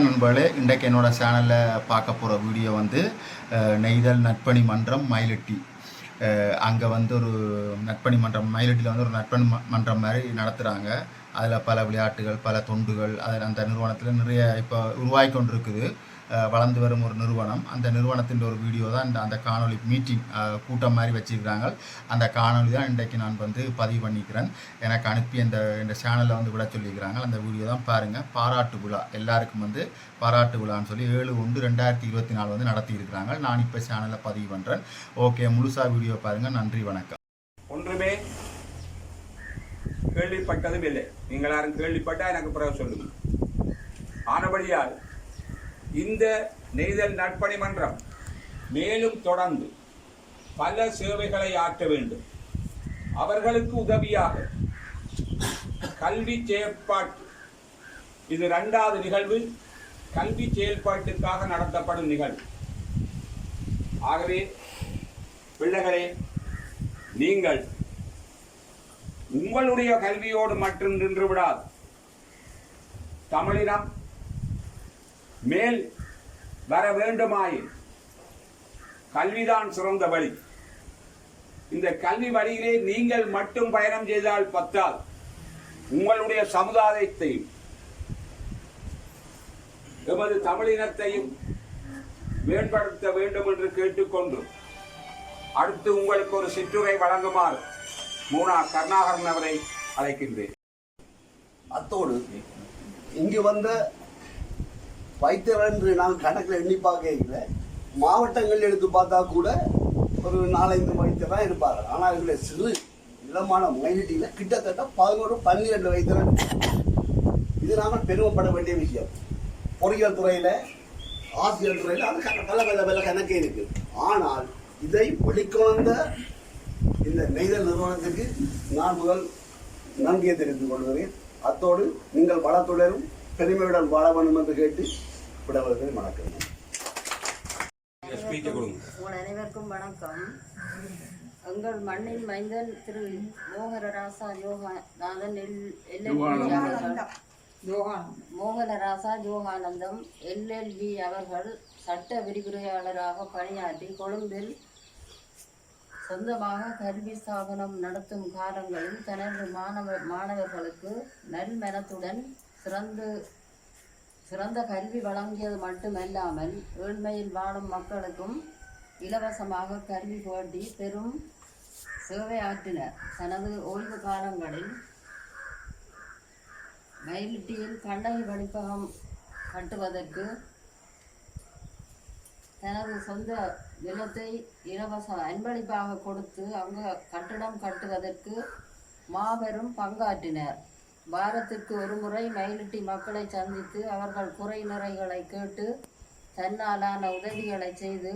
நண்பர்களே. இன்றைக்கு என்னோட சேனலில் பார்க்க போகிற வீடியோ வந்து நெய்தல் நட்பணி மன்றம் மயிலட்டி. அங்கே வந்து ஒரு நட்பணி மன்றம் மயிலட்டியில் வந்து ஒரு நட்பணி மன்றம் மாதிரி நடத்துகிறாங்க அதில் பல விளையாட்டுகள் பல தொண்டுகள் அதில் அந்த நிறுவனத்தில் நிறைய இப்போ உருவாகி கொண்டு இருக்குது வளர்ந்து வரும் ஒரு நிறுவனம். அந்த நிறுவனத்தின் ஒரு வீடியோ தான் இந்த அந்த காணொலி மீட்டிங் கூட்டம் மாதிரி வச்சுருக்கிறாங்க. அந்த காணொலி தான் இன்றைக்கு நான் வந்து பதிவு பண்ணிக்கிறேன். எனக்கு அனுப்பி அந்த இந்த சேனலில் வந்து விட சொல்லியிருக்கிறாங்க அந்த வீடியோ தான் பாருங்கள் பாராட்டு விழா. எல்லாருக்கும் வந்து பாராட்டு விழான்னு சொல்லி ஏழு ஒன்று ரெண்டாயிரத்தி இருபத்தி நாலு வந்து நடத்தியிருக்கிறாங்க. நான் இப்போ சேனலில் பதிவு பண்ணுறேன் ஓகே முழுசாக வீடியோ பாருங்கள் நன்றி வணக்கம். ஒன்றுமே கேள்விப்பட்டதும் இல்லை. நீங்கள் யாரும் கேள்விப்பட்டால் எனக்கு பிறகு சொல்லுங்கள். ஆனபடியால் இந்த நெய்தல் நட்பணி மன்றம் மேலும் தொடர்ந்து பல சேவைகளை ஆற்ற வேண்டும். அவர்களுக்கு உதவியாக கல்வி செயற்பாட்டு இது ரெண்டாவது நிகழ்வு. கல்வி செயல்பாட்டுக்காக நடத்தப்படும் நிகழ்வு. ஆகவே பிள்ளைகளே நீங்கள் உங்களுடைய கல்வியோடு மட்டும் நின்றுவிடாது தமிழினம் மேல் வர வேண்டுமாயின் கல்விதான் சிறந்த வழி. இந்த கல்வி வழியிலே நீங்கள் மட்டும் பயணம் செய்தால் பத்தால் உங்களுடைய சமுதாயத்தையும் எமது தமிழினத்தையும் மேம்படுத்த வேண்டும் என்று கேட்டுக்கொண்டு அடுத்து உங்களுக்கு ஒரு சிற்றுரை வழங்குமாறு மூனா கருணாகரன் அவரை அழைக்கின்றேன். அத்தோடு இங்கு வந்த வைத்தியர் என்று நான் கணக்கில் எண்ணி பார்க்கல மாவட்டங்கள் எடுத்து பார்த்தா கூட ஒரு நாலஞ்சு வைத்தியர் தான் இருப்பார். ஆனால் இதில் சிறு இளமான மைனிட்டியில் கிட்டத்தட்ட பதினோரு பன்னிரெண்டு வைத்தியர் இது நாங்கள் பெருமைப்பட வேண்டிய விஷயம். பொறியியல் துறையில் ஆசிரியர் துறையில் அது கண- பல பல பல கணக்கே இருக்குது ஆனால் இதை வெளிக்கொணர்ந்த இந்த நெய்தல் நிறுவனத்துக்கு நான் முதல் நன்றியை தெரிவித்துக் கொள்கிறேன். அத்தோடு நீங்கள் வளத்துடரும் பெருமையுடன் வாழ வேண்டும் என்று கேட்டு விடவர்கள் வணக்கம் உங்கள் அனைவருக்கும் வணக்கம். எங்கள் மண்ணின் மைந்தன் திரு மோகனராசா எல்- அவர்கள் மோகனராசா யோகானந்தம் எல்எல்பி அவர்கள் சட்ட விரிவுரையாளராக பணியாற்றி கொழும்பில் சொந்தமாக கல்வி ஸ்தாபனம் நடத்தும் காலங்களில் தனது மாணவ மாணவர்களுக்கு நல்மனத்துடன் சிறந்து சிறந்த கல்வி வழங்கியது மட்டுமல்லாமல் ஏழ்மையில் வாழும் மக்களுக்கும் இலவசமாக கல்வி புகட்டி பெரும் சேவையாற்றினர் தனது ஓய்வு காலங்களில் மயிலிட்டியில் கண்ணகி வடிப்பகம் கட்டுவதற்கு தனது சொந்த நிலத்தை இலவச அன்பளிப்பாக கொடுத்து அங்கு கட்டிடம் கட்டுவதற்கு மாபெரும் பங்காற்றினர். வாரத்திற்கு ஒரு முறை மயிலிட்டி மக்களை சந்தித்து அவர்கள் குறை நிறைகளை கேட்டு தன்னாலான உதவிகளை செய்து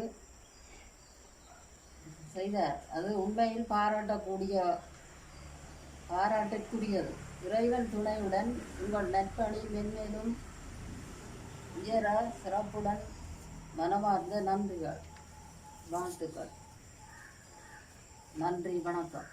செய்தார். அது உண்மையில் பாராட்டக்கூடிய பாராட்டக்கூடியது இறைவன் துணையுடன் உங்கள் நற்பணி மென்மேலும் உயர சிறப்புடன் மனமார்ந்த நன்றிகள் வாழ்த்துக்கள். நன்றி வணக்கம்.